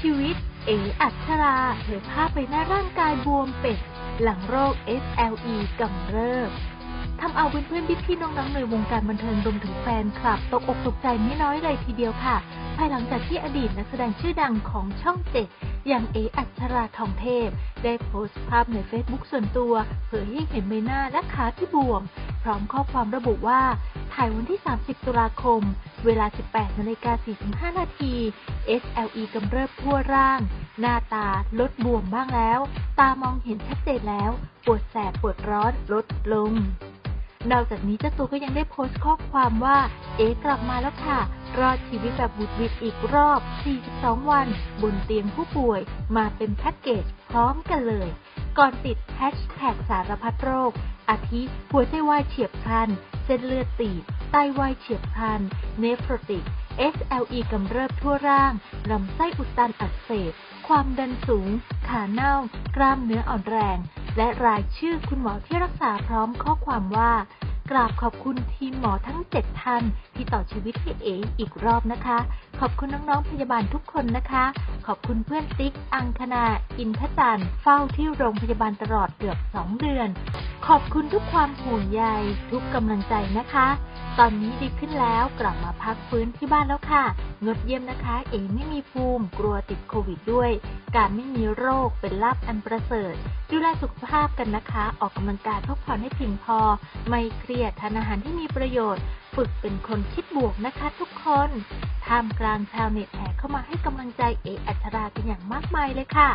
ชีวิต เออัชราเผยภาพใบหน้าร่างกายบวมเป็ด หลังโรค SLE กำเริบทำเอาเพื่อนๆพี่ๆน้องๆในวงการบันเทิงรวมถึงแฟนคลับ ตกอกตกใจไม่น้อยเลยทีเดียวค่ะ ภายหลังจากที่อดีตนักแสดงชื่อดังของช่องเจ็ดอย่างเออัชราทองเทพ ได้โพสต์ภาพในเฟซบุ๊กส่วนตัว เผยให้เห็นใบหน้าและขาที่บวม พร้อมข้อความระบุว่า ถ่ายวันที่ 30 ตุลาคม เวลา 18นาฬิกา45 นาที SLE กำเริบทั่วร่าง หน้าตาลดบวมบ้างแล้ว ตามองเห็นชัดเจนแล้ว ปวดแสบปวดร้อนลดลง นอกจากนี้เจ้าตัวก็ยังได้โพสต์ข้อความว่า เอ๊กลับมาแล้วค่ะ รอดชีวิตแบบบุดวิดอีกรอบ 42 วัน บนเตียงผู้ป่วย มาเป็นแพ็กเกจพร้อมกันเลย ก่อนติดแฮชแท็กสารพัดโรค อาทิหัวใจวายเฉียบพลัน เส้นเลือดตีบไตวายเฉียบพลัน เนฟรติก SLE กำเริบทั่วร่าง ลำไส้อุดตันอักเสบ ความดันสูง ขาเน่า กล้ามเนื้ออ่อนแรง และรายชื่อคุณหมอที่รักษาพร้อมข้อความว่า กราบขอบคุณทีมหมอทั้ง 7 ท่าน ที่ต่อชีวิตให้เอ๋อีกรอบนะคะ ขอบคุณน้องๆพยาบาลทุกคนนะคะ ขอบคุณเพื่อนติ๊ก อังคณา อินทจันทร์เฝ้าที่โรงพยาบาลตลอดเกือบ 2 เดือน ขอบคุณทุกความห่วงใยทุกกำลังใจนะคะ ตอนนี้ดีขึ้นแล้วกลับมาพักฟื้นที่บ้านแล้วค่ะ งดเยี่ยมนะคะ เอ๋ไม่มีภูมิ กลัวติดโควิดด้วย การไม่มีโรคเป็นลาภอันประเสริฐ ดูแลสุขภาพกันนะคะ ออกกำลังกายพักผ่อนให้เพียงพอ ไม่เครียดทานอาหารที่มีประโยชน์ ฝึกเป็นคนคิดบวกนะคะ ทุกคนท่ามกลางชาวเน็ตแห่เข้ามาให้กำลังใจเออัชรากันอย่างมากมายเลยค่ะ